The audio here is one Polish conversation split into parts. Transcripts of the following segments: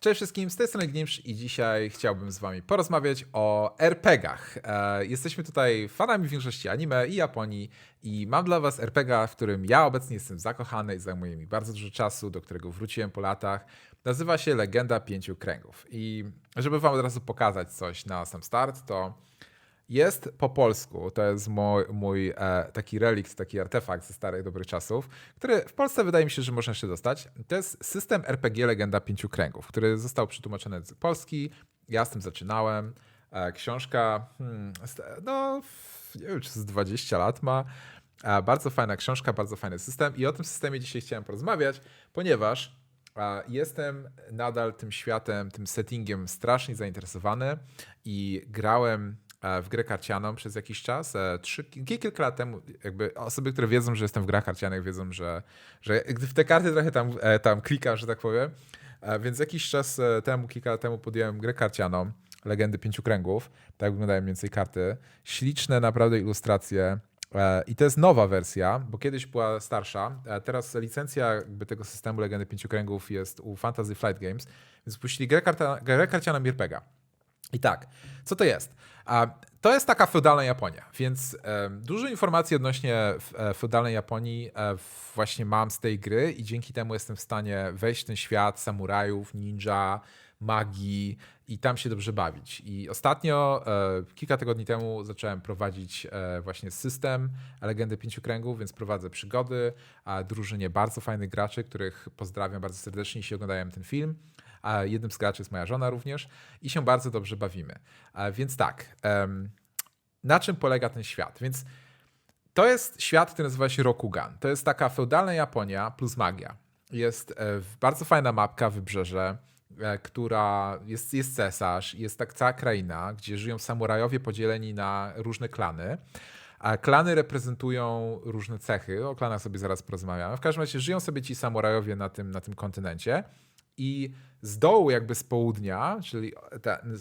Cześć wszystkim, z tej strony Gnimsz i dzisiaj chciałbym z wami porozmawiać o RPGach. E, jesteśmy tutaj fanami większości anime i Japonii i mam dla was RPGa, w którym ja obecnie jestem zakochany i zajmuje mi bardzo dużo czasu, do którego wróciłem po latach. Nazywa się Legenda Pięciu Kręgów i żeby wam od razu pokazać coś na sam start, to jest po polsku, to jest mój, mój e, taki relikt, taki artefakt ze starych dobrych czasów, który w Polsce wydaje mi się, że można jeszcze dostać. To jest system RPG Legenda Pięciu Kręgów, który został przetłumaczony z polski. Ja z tym zaczynałem. E, książka, hmm, no nie wiem, czy z 20 lat ma. E, bardzo fajna książka, bardzo fajny system i o tym systemie dzisiaj chciałem porozmawiać, ponieważ Jestem nadal tym światem, tym settingiem strasznie zainteresowany i grałem w grę karcianą przez jakiś czas. E, trzy, kilka lat temu, jakby osoby, które wiedzą, że jestem w grach karcianych, wiedzą, że, że w te karty trochę tam, e, tam klikam, że tak powiem. Więc jakiś czas temu, kilka lat temu podjąłem grę karcianą, Legendy Pięciu Kręgów. Tak wyglądają mniej więcej karty. Śliczne naprawdę ilustracje. I to jest nowa wersja, bo kiedyś była starsza. Teraz licencja tego systemu Legendy Pięciu Kręgów jest u Fantasy Flight Games, więc puścili grę, karta, grę karcianą Mirpega. I tak, co to jest? To jest taka feudalna Japonia, więc dużo informacji odnośnie e, feudalnej Japonii e, właśnie mam z tej gry i dzięki temu jestem w stanie wejść w ten świat samurajów, ninja, magii i tam się dobrze bawić. I ostatnio, e, kilka tygodni temu, zacząłem prowadzić właśnie system Legendy Pięciu Kręgów, więc prowadzę przygody, drużynie bardzo fajnych graczy, których pozdrawiam bardzo serdecznie, jeśli oglądają ten film a jednym z graczy jest moja żona również i się bardzo dobrze bawimy. Więc tak, na czym polega ten świat? Więc to jest świat, który nazywa się Rokugan. To jest taka feudalna Japonia plus magia. Jest e, bardzo fajna mapka, wybrzeże, e, która jest, jest cesarz, jest tak cała kraina, gdzie żyją samurajowie podzieleni na różne klany. A klany reprezentują różne cechy. O klanach sobie zaraz porozmawiamy. W każdym razie żyją sobie ci samurajowie na tym, na tym kontynencie i z dołu, jakby z południa, czyli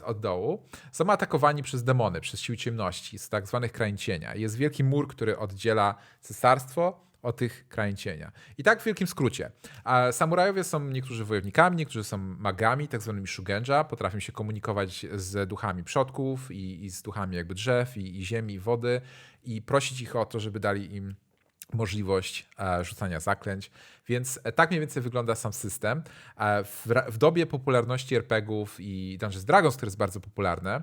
od dołu, są atakowani przez demony, przez siły ciemności, z tak zwanych krain cienia. Jest wielki mur, który oddziela cesarstwo od tych krain cienia. I tak w wielkim skrócie. Samurajowie są niektórzy wojownikami, niektórzy są magami, tak zwanymi shugenja, potrafią się komunikować z duchami przodków i, i z duchami jakby drzew i, i ziemi, i wody i prosić ich o to, żeby dali im możliwość e, rzucania zaklęć. Więc e, tak mniej więcej wygląda sam system. E, w, dobie popularności RPGów i Dungeons Dragons, który jest bardzo popularny,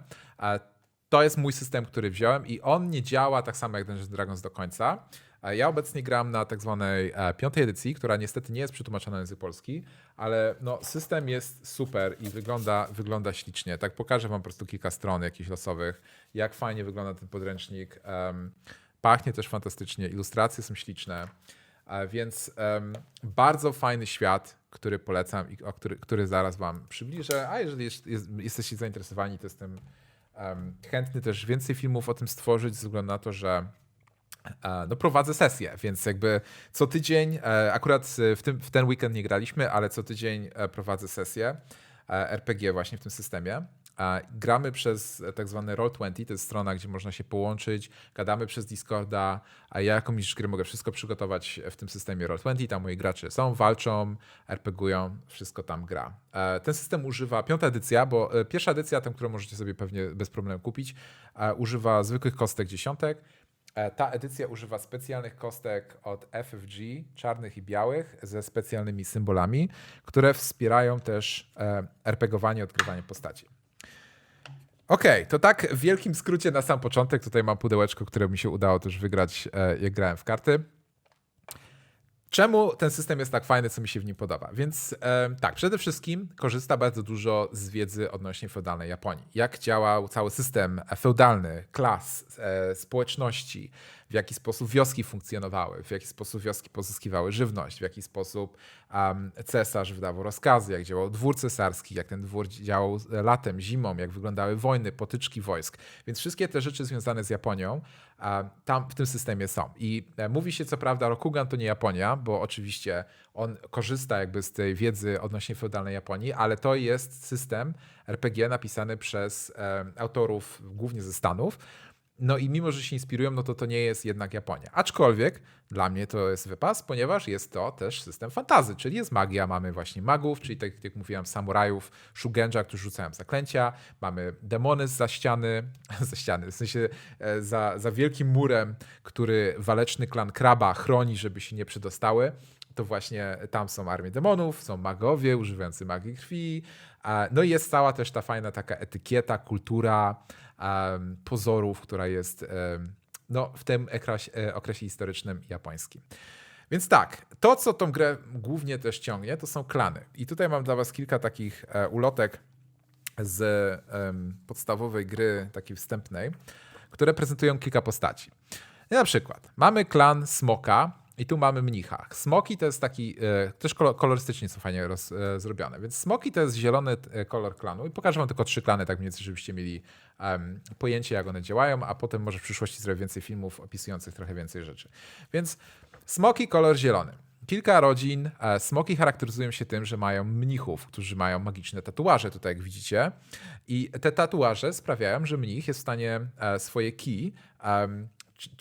to jest mój system, który wziąłem i on nie działa tak samo jak Dungeons Dragons do końca. Ja obecnie gram na tak zwanej piątej edycji, która niestety nie jest przetłumaczona na język polski, ale no, system jest super i wygląda, wygląda ślicznie. Tak pokażę wam po prostu kilka stron jakichś losowych, jak fajnie wygląda ten podręcznik. Um, Pachnie też fantastycznie, ilustracje są śliczne, więc um, bardzo fajny świat, który polecam i o który, który zaraz Wam przybliżę. A jeżeli jest, jest, jesteście zainteresowani, to jestem um, chętny też więcej filmów o tym stworzyć, ze względu na to, że e, no, prowadzę sesję, więc jakby co tydzień, e, akurat w, tym, w ten weekend nie graliśmy, ale co tydzień e, prowadzę sesję RPG właśnie w tym systemie. Gramy przez tak zwany Roll20, to jest strona, gdzie można się połączyć, gadamy przez Discorda, a ja mistrz gry mogę wszystko przygotować w tym systemie Roll20, tam moi gracze są, walczą, RPGują, wszystko tam gra. E, ten system używa, piąta edycja, bo e, pierwsza edycja, tę, którą możecie sobie pewnie bez problemu kupić, e, używa zwykłych kostek dziesiątek, ta edycja używa specjalnych kostek od FFG, czarnych i białych, ze specjalnymi symbolami, które wspierają też RPGowanie, odkrywanie postaci. Okej, okay, to tak w wielkim skrócie na sam początek. Tutaj mam pudełeczko, które mi się udało też wygrać, e, jak grałem w karty. Czemu ten system jest tak fajny, co mi się w nim podoba? Więc e, tak, przede wszystkim korzysta bardzo dużo z wiedzy odnośnie feudalnej Japonii. Jak działał cały system feudalny, klas, e, społeczności, w jaki sposób wioski funkcjonowały, w jaki sposób wioski pozyskiwały żywność, w jaki sposób um, cesarz wydawał rozkazy, jak działał dwór cesarski, jak ten dwór działał latem, zimą, jak wyglądały wojny, potyczki wojsk. Więc wszystkie te rzeczy związane z Japonią um, tam w tym systemie są. I e, mówi się co prawda, Rokugan to nie Japonia, bo oczywiście on korzysta jakby z tej wiedzy odnośnie feudalnej Japonii, ale to jest system RPG napisany przez um, autorów głównie ze Stanów, No i mimo, że się inspirują, no to to nie jest jednak Japonia. Aczkolwiek dla mnie to jest wypas, ponieważ jest to też system fantazy, czyli jest magia, mamy właśnie magów, czyli tak jak mówiłem, samurajów, shugenja, którzy rzucają zaklęcia, mamy demony za ściany, za ściany, w sensie e, za, za wielkim murem, który waleczny klan Kraba chroni, żeby się nie przedostały to właśnie tam są armie demonów, są magowie używający magii krwi. No i jest cała też ta fajna taka etykieta, kultura um, pozorów, która jest um, no, w tym okresie, okresie historycznym japońskim. Więc tak, to co tą grę głównie też ciągnie, to są klany. I tutaj mam dla was kilka takich e, ulotek z um, podstawowej gry, takiej wstępnej, które prezentują kilka postaci. I na przykład mamy klan Smoka, i tu mamy mnicha. Smoki to jest taki, e, też kolorystycznie są fajnie roz, e, zrobione, więc smoki to jest zielony e, kolor klanu i pokażę wam tylko trzy klany, tak mniej więcej, żebyście mieli um, pojęcie, jak one działają, a potem może w przyszłości zrobię więcej filmów opisujących trochę więcej rzeczy. Więc smoki, kolor zielony. Kilka rodzin. Smoki charakteryzują się tym, że mają mnichów, którzy mają magiczne tatuaże, tutaj jak widzicie. I te tatuaże sprawiają, że mnich jest w stanie swoje key um,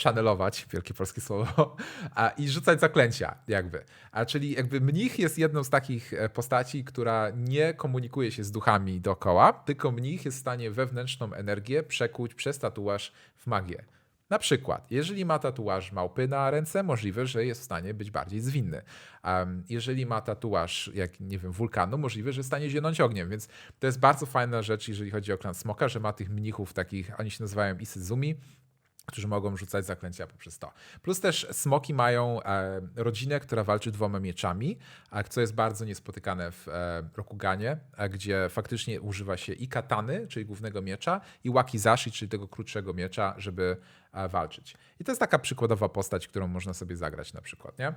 channelować, wielkie polskie słowo, a, i rzucać zaklęcia jakby. A czyli jakby mnich jest jedną z takich e, postaci, która nie komunikuje się z duchami dookoła, tylko mnich jest w stanie wewnętrzną energię przekuć przez tatuaż w magię. Na przykład, jeżeli ma tatuaż małpy na ręce, możliwe, że jest w stanie być bardziej zwinny. Um, jeżeli ma tatuaż, jak nie wiem, wulkanu, możliwe, że jest w stanie zionąć ogniem, więc to jest bardzo fajna rzecz, jeżeli chodzi o klan Smoka, że ma tych mnichów takich, oni się nazywają Isizumi, którzy mogą rzucać zaklęcia poprzez to. Plus też smoki mają e, rodzinę, która walczy dwoma mieczami, a co jest bardzo niespotykane w e, Rokuganie, e, gdzie faktycznie używa się i katany, czyli głównego miecza, i wakizashi, czyli tego krótszego miecza, żeby walczyć. I to jest taka przykładowa postać, którą można sobie zagrać na przykład, nie?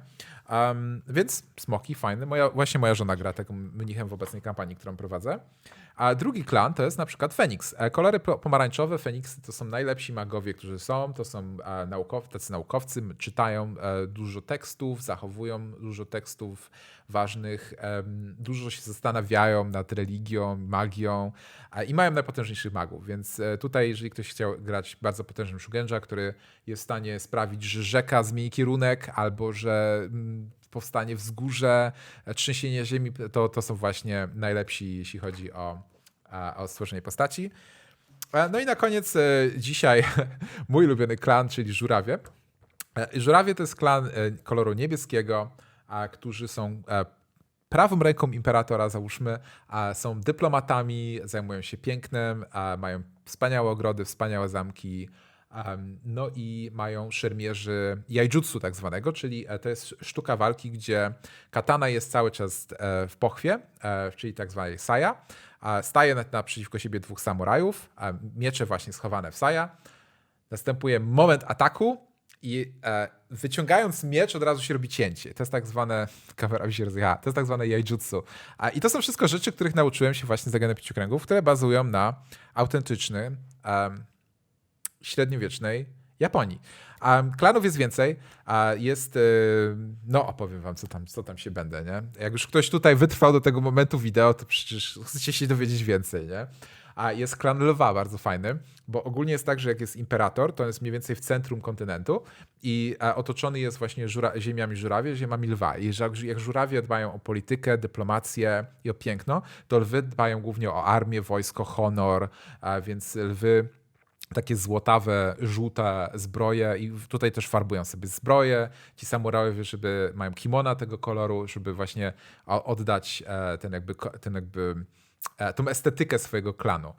Um, więc smoki, fajne. Moja, właśnie moja żona gra taką mnichem w obecnej kampanii, którą prowadzę. A drugi klan to jest na przykład Feniks. E, kolory pomarańczowe Feniksy to są najlepsi magowie, którzy są. To są e, naukowcy, tacy naukowcy, czytają e, dużo tekstów, zachowują dużo tekstów ważnych, dużo się zastanawiają nad religią, magią i mają najpotężniejszych magów. Więc tutaj, jeżeli ktoś chciał grać bardzo potężnym Shugenja, który jest w stanie sprawić, że rzeka zmieni kierunek albo że mm, powstanie wzgórze, trzęsienie ziemi, to, to są właśnie najlepsi, jeśli chodzi o, o stworzenie postaci. No i na koniec e, dzisiaj mój ulubiony klan, czyli żurawie. E, żurawie to jest klan e, koloru niebieskiego, którzy są prawą ręką imperatora, załóżmy, są dyplomatami, zajmują się pięknem, mają wspaniałe ogrody, wspaniałe zamki, no i mają szermierzy jajjutsu tak zwanego, czyli e, to jest sztuka walki, gdzie katana jest cały czas e, w pochwie, e, czyli tak zwanej saya. Staje naprzeciwko siebie dwóch samurajów, miecze właśnie schowane w saya. Następuje moment ataku i wyciągając miecz od razu się robi cięcie. To jest tak zwane, kamera mi to jest tak zwane jajjutsu. I to są wszystko rzeczy, których nauczyłem się właśnie z Agony Pięciu Kręgów, które bazują na autentyczny średniowiecznej Japonii. Klanów jest więcej, a jest, y, no opowiem wam, co tam, co tam się będę, nie? Jak już ktoś tutaj wytrwał do tego momentu wideo, to przecież chcecie się dowiedzieć więcej, nie? A jest klan lwa bardzo fajny, bo ogólnie jest tak, że jak jest imperator, to jest mniej więcej w centrum kontynentu i otoczony jest właśnie żura ziemiami żurawie, ziemiami lwa. I jak żurawie dbają o politykę, dyplomację i o piękno, to lwy dbają głównie o armię, wojsko, honor, więc lwy takie złotawe, żółte zbroje i tutaj też farbują sobie zbroje. Ci samurajowie, żeby mają kimona tego koloru, żeby właśnie oddać e, ten jakby, ten jakby e, tą estetykę swojego klanu.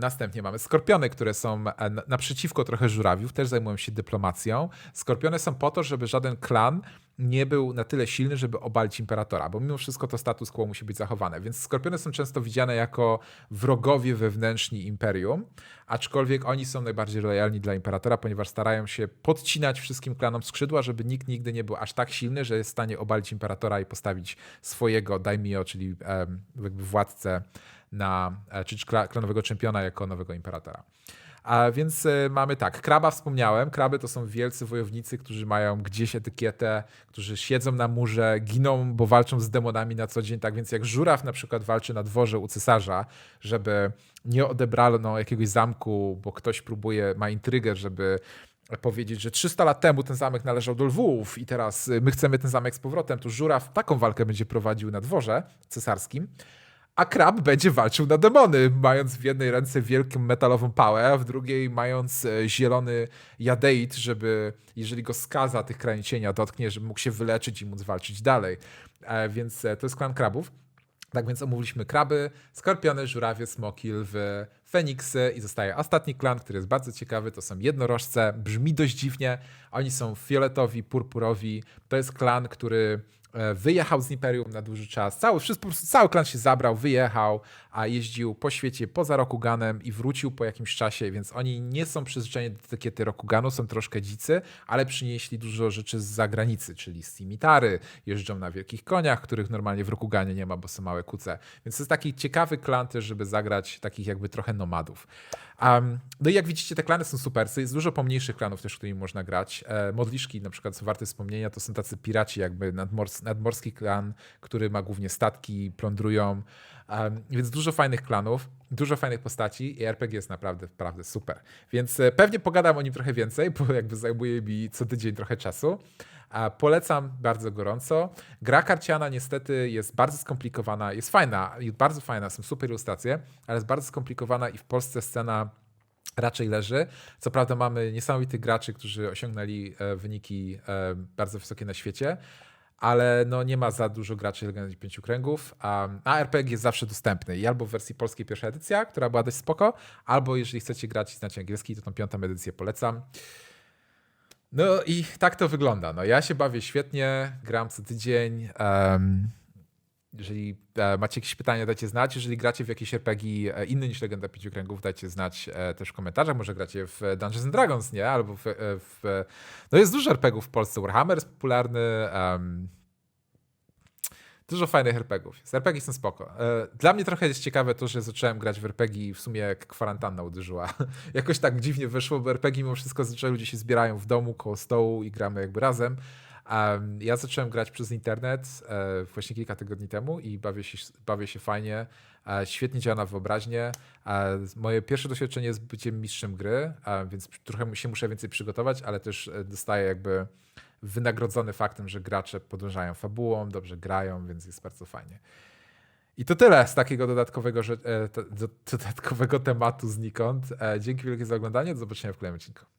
Następnie mamy skorpiony, które są e, naprzeciwko trochę żurawiów, też zajmują się dyplomacją. Skorpiony są po to, żeby żaden klan nie był na tyle silny, żeby obalić imperatora, bo mimo wszystko to status quo musi być zachowane. Więc skorpiony są często widziane jako wrogowie wewnętrzni imperium, aczkolwiek oni są najbardziej lojalni dla imperatora, ponieważ starają się podcinać wszystkim klanom skrzydła, żeby nikt nigdy nie był aż tak silny, że jest w stanie obalić imperatora i postawić swojego daimyo, czyli jakby władcę na, e, czy klanowego czempiona jako nowego imperatora. A więc e, mamy tak, kraba wspomniałem. Kraby to są wielcy wojownicy, którzy mają gdzieś etykietę, którzy siedzą na murze, giną, bo walczą z demonami na co dzień. Tak więc jak żuraw na przykład walczy na dworze u cesarza, żeby nie odebrano jakiegoś zamku, bo ktoś próbuje, ma intrygę, żeby powiedzieć, że 300 lat temu ten zamek należał do lwów i teraz y, my chcemy ten zamek z powrotem, to żuraw taką walkę będzie prowadził na dworze cesarskim, a krab będzie walczył na demony, mając w jednej ręce wielką metalową pałę, a w drugiej mając e, zielony jadeit, żeby jeżeli go skaza tych krain cienia dotknie, żeby mógł się wyleczyć i móc walczyć dalej. E, Więc e, to jest klan krabów. Tak więc omówiliśmy kraby, skorpiony, żurawie, smoki, lwy, feniksy i zostaje ostatni klan, który jest bardzo ciekawy, to są jednorożce, brzmi dość dziwnie, oni są fioletowi, purpurowi, to jest klan, który wyjechał z Imperium na dłuży czas, cały, wszystko, cały klan się zabrał, wyjechał, a jeździł po świecie poza Rokuganem i wrócił po jakimś czasie, więc oni nie są przyzwyczajeni do etykiety Rokuganu, są troszkę dzicy, ale przynieśli dużo rzeczy z zagranicy, czyli scimitary, jeżdżą na wielkich koniach, których normalnie w Rokuganie nie ma, bo są małe kuce. Więc to jest taki ciekawy klan też, żeby zagrać takich jakby trochę nomadów. Um, no i jak widzicie, te klany są super. Jest dużo pomniejszych klanów też, którymi można grać. E, modliszki na przykład są warte wspomnienia, to są tacy piraci, jakby nadmors nadmorski klan, który ma głównie statki, plądrują. Um, więc dużo fajnych klanów, dużo fajnych postaci i RPG jest naprawdę, naprawdę super. Więc e, pewnie pogadam o nim trochę więcej, bo jakby zajmuje mi co tydzień trochę czasu. Polecam bardzo gorąco. Gra karciana niestety jest bardzo skomplikowana, jest fajna, bardzo fajna, są super ilustracje, ale jest bardzo skomplikowana i w Polsce scena raczej leży. Co prawda mamy niesamowitych graczy, którzy osiągnęli e, wyniki e, bardzo wysokie na świecie, ale no nie ma za dużo graczy Legendy Pięciu Kręgów, a, RPG jest zawsze dostępny i albo w wersji polskiej pierwsza edycja, która była dość spoko, albo jeżeli chcecie grać i znacie angielski, to tą piątą edycję polecam. No i tak to wygląda. No, ja się bawię świetnie, gram co tydzień. em, jeżeli e, macie jakieś pytania, dajcie znać. Jeżeli gracie w jakieś RPG e, inny niż Legenda Pięciu Kręgów, dajcie znać e, też w komentarzach. Może gracie w Dungeons and Dragons, nie? Albo w... w no jest dużo RPGów w Polsce. Warhammer jest popularny. em, Dużo fajnych RPGów. jest. RPG są spoko. E, Dla mnie trochę jest ciekawe to, że zacząłem grać w RPG i w sumie jak kwarantanna uderzyła. Jakoś tak dziwnie wyszło, bo RPG mimo wszystko zazwyczaj ludzie się zbierają w domu koło stołu i gramy jakby razem. Ja zacząłem grać przez internet e, właśnie kilka tygodni temu i bawię się, bawię się fajnie. E, świetnie działa na wyobraźnię. Moje pierwsze doświadczenie z byciem mistrzem gry, więc trochę się muszę więcej przygotować, ale też dostaję jakby wynagrodzony faktem, że gracze podążają fabułą, dobrze grają, więc jest bardzo fajnie. I to tyle z takiego dodatkowego, e, dodatkowego tematu znikąd. E, dzięki wielkie za oglądanie. Do zobaczenia w kolejnym odcinku.